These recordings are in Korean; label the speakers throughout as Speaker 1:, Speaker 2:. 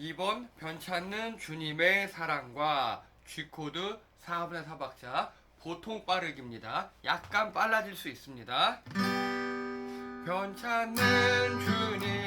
Speaker 1: 2번 변찮는 주님의 사랑과 G코드 4분의 4박자 보통 빠르기입니다. 약간 빨라질 수 있습니다. 변찮는 주님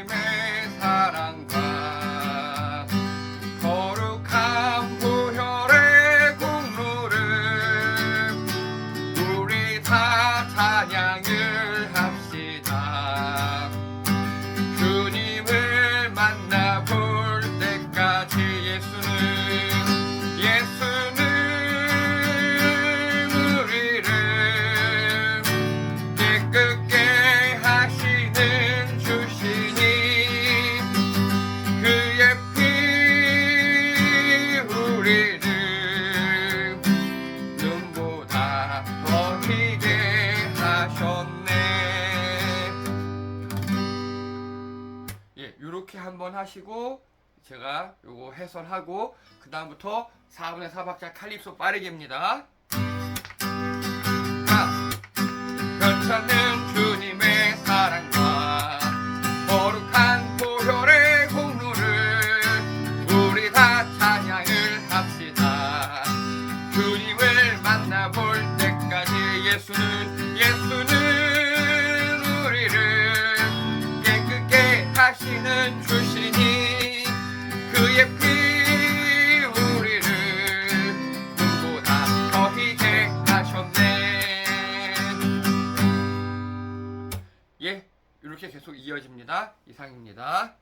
Speaker 1: 요렇게 한번 하시고 제가 요거 해설하고 그 다음부터 4분의 4박자 칼립소 빠르게입니다. 자, 변찮는 주님의 사랑과 거룩한 보혈의 공로를 우리 다 찬양을 합시다. 주님을 만나볼 때까지 예수는 예 이렇게 계속 이어집니다. 이상입니다